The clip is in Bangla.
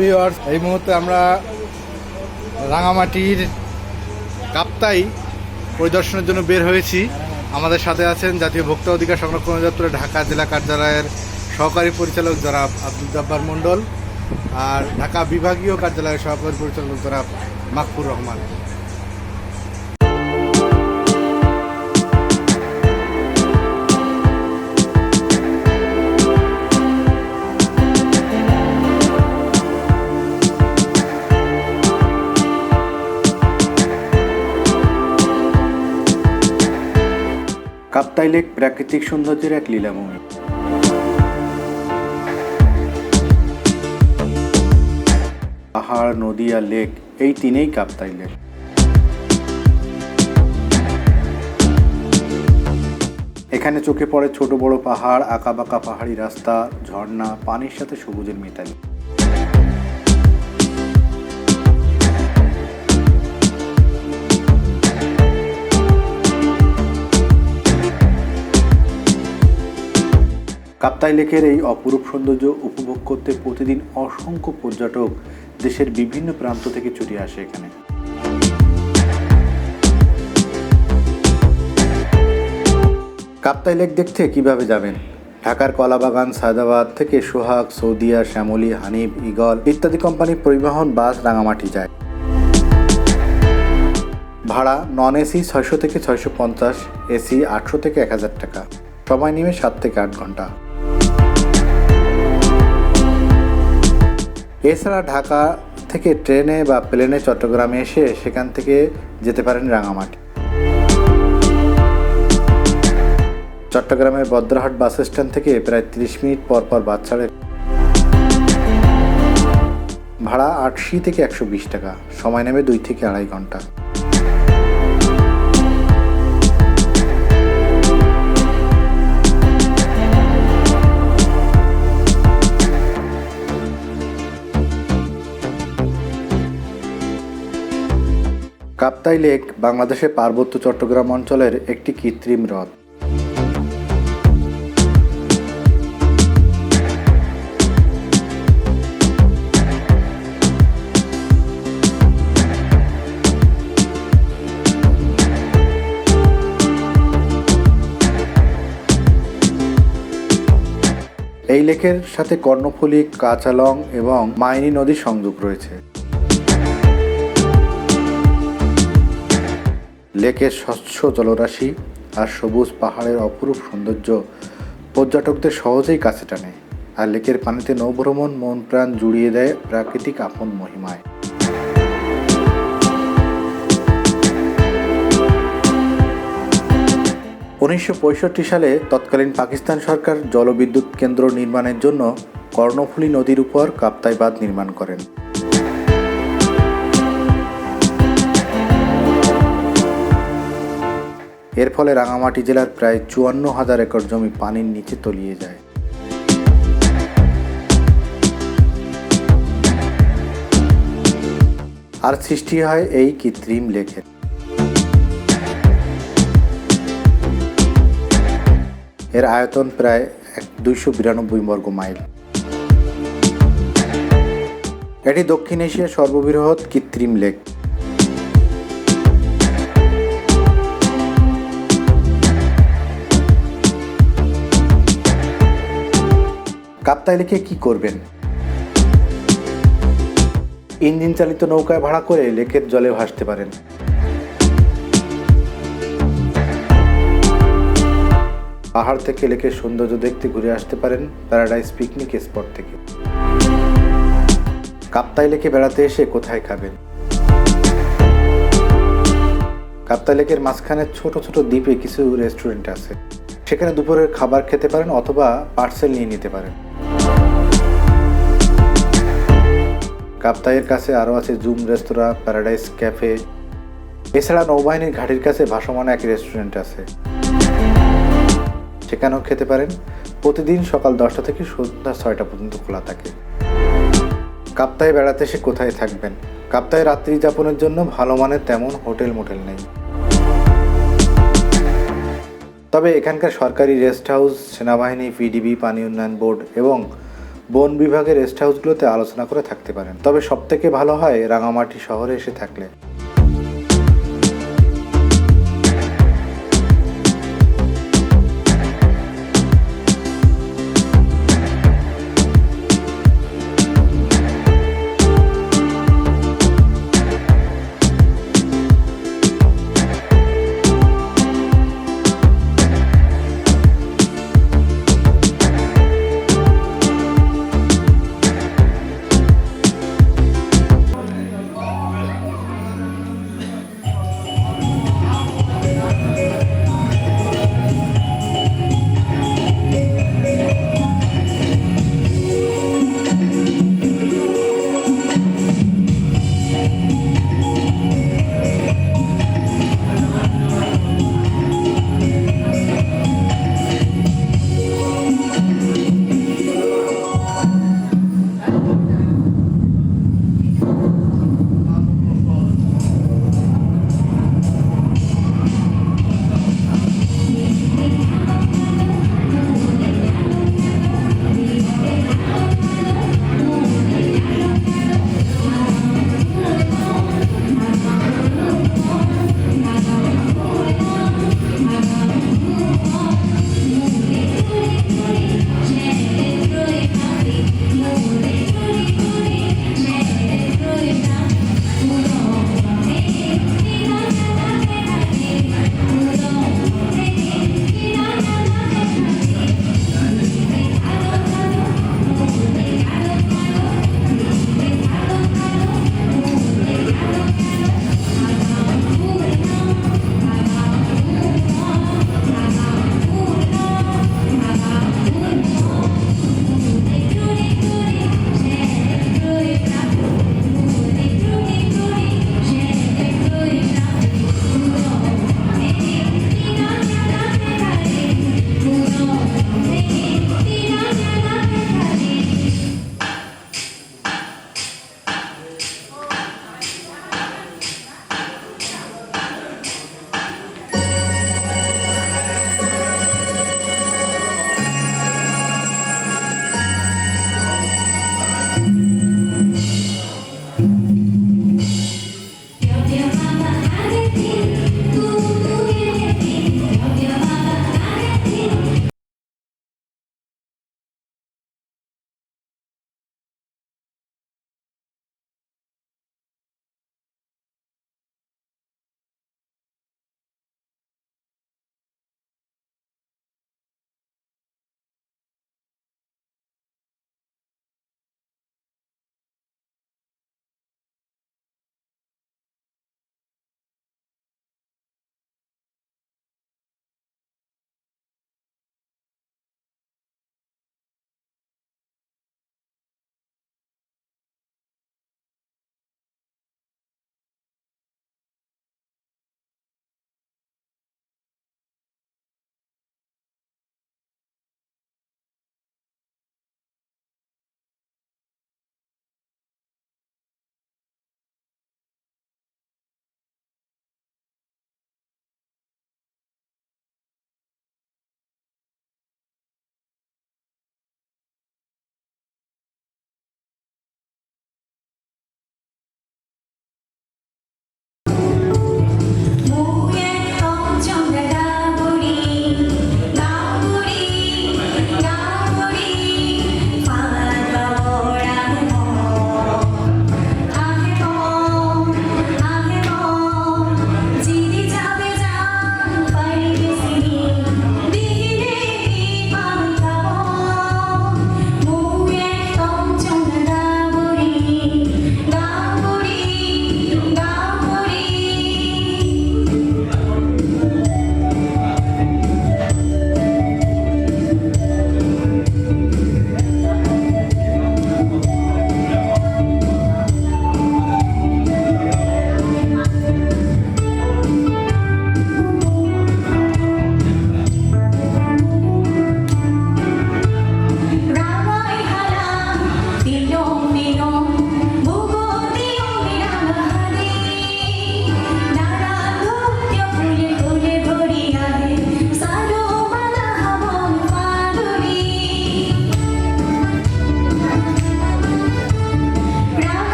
ভিওয়ার্স এই মুহূর্তে আমরা রাঙামাটির কাপ্তাই পরিদর্শনের জন্য বের হয়েছি। আমাদের সাথে আছেন জাতীয় ভোক্তা অধিকার সংরক্ষণ অধিদপ্তরের ঢাকা জেলা কার্যালয়ের সহকারী পরিচালক জনাব আব্দুল জব্বার মণ্ডল আর ঢাকা বিভাগীয় কার্যালয়ের সহকারী পরিচালক জনাব মাকফুর রহমান। কাপ্তাই লেক প্রাকৃতিক সৌন্দর্যের এক লীলাভূমি। পাহাড়, নদী আর লেক, এই তিনেই কাপ্তাই লেক। এখানে চোখে পড়ে ছোট বড় পাহাড়, আঁকাবাঁকা পাহাড়ি রাস্তা, ঝর্ণা, পানির সাথে সবুজের মিতালি। কাপ্তাই লেকের এই অপরূপ সৌন্দর্য উপভোগ করতে প্রতিদিন অসংখ্য পর্যটক দেশের বিভিন্ন প্রান্ত থেকে ছুটে আসে এখানে। কাপ্তাই লেক দেখতে কীভাবে যাবেন? ঢাকার কলাবাগান, সায়দাবাদ থেকে সোহাগ, সৌদিয়া, শ্যামলী, হানিফ ইগল ইত্যাদি কোম্পানির পরিবহন বাস রাঙামাটি যায়। ভাড়া নন এসি ছয়শো থেকে ছয়শো পঞ্চাশ, এসি আটশো থেকে এক হাজার টাকা। সময় নেবে সাত থেকে আট ঘণ্টা। এছাড়া ঢাকা থেকে ট্রেনে বা প্লেনে চট্টগ্রামে এসে সেখান থেকে যেতে পারেন রাঙামাটি। চট্টগ্রামের বদ্রহাট বাস স্ট্যান্ড থেকে প্রায় তিরিশ মিনিট পর পর বাস ছাড়ে। ভাড়া আটশি থেকে একশো বিশ টাকা, সময় নেবে দুই থেকে আড়াই ঘণ্টা। কাপ্তাই লেক বাংলাদেশের পার্বত্য চট্টগ্রাম অঞ্চলের একটি কৃত্রিম হ্রদ। এই লেকের সাথে কর্ণফুলী কাঁচালং এবং মাইনি নদীর সংযোগ রয়েছে। লেকের স্বচ্ছ জলরাশি আর সবুজ পাহাড়ের অপরূপ সৌন্দর্য পর্যটকদের সহজেই কাছে টানে আর লেকের পানিতে নৌভ্রমণ, মন প্রাণ জুড়িয়ে দেয় প্রাকৃতিক আপন মহিমায়। উনিশশো পঁয়ষট্টি সালে তৎকালীন পাকিস্তান সরকার জলবিদ্যুৎ কেন্দ্র নির্মাণের জন্য কর্ণফুলী নদীর উপর কাপ্তাই বাঁধ নির্মাণ করেন। এর ফলে রাঙামাটি জেলার প্রায় চুয়ান্ন হাজার একর জমি পানির নিচে তলিয়ে যায়। আর সৃষ্টি হয় এই কৃত্রিম লেখের এর আয়তন প্রায় এক দুইশো বিরানব্বই বর্গ মাইল। এটি দক্ষিণ এশিয়ার সর্ববৃহৎ কৃত্রিম লেক। কাপ্তাই লেকে কি করবেন? ইঞ্জিন চালিত নৌকায় ভাড়া করে লেকের জলে ভাসতে পারেন। পাহাড় থেকে লেকের সৌন্দর্য দেখতে ঘুরে আসতে পারেন প্যারাডাইস পিকনিক স্পট থেকে। কাপ্তাই লেকে বেড়াতে এসে কোথায় খাবেন? কাপ্তাই লেকের মাঝখানে ছোট ছোট দ্বীপে কিছু রেস্টুরেন্ট আছে। সেখানে দুপুরের খাবার খেতে পারেন অথবা পার্সেল নিয়ে নিতে পারেন। কাপ্তাইয়ের কাছে আরও আছে জুম রেস্তোরাঁ, প্যারাডাইস ক্যাফে। এছাড়া নৌবাহিনীর ঘাটির কাছে ভাসমান এক রেস্টুরেন্ট আছে। সেখানেও খেতে পারেন। প্রতিদিন সকাল দশটা থেকে সন্ধ্যা ছয়টা পর্যন্ত খোলা থাকে। কাপ্তায় বেড়াতে এসে কোথায় থাকবেন? কাপ্তায় রাত্রি যাপনের জন্য ভালো মানের তেমন হোটেল মোটেল নেই। তবে এখানকার সরকারি রেস্ট হাউস, সেনাবাহিনী, পিডিবি, পানি উন্নয়ন বোর্ড এবং বন বিভাগের রেস্ট হাউসগুলোতে আলোচনা করে থাকতে পারেন। তবে সবথেকে ভালো হয় রাঙামাটি শহরে এসে থাকলে।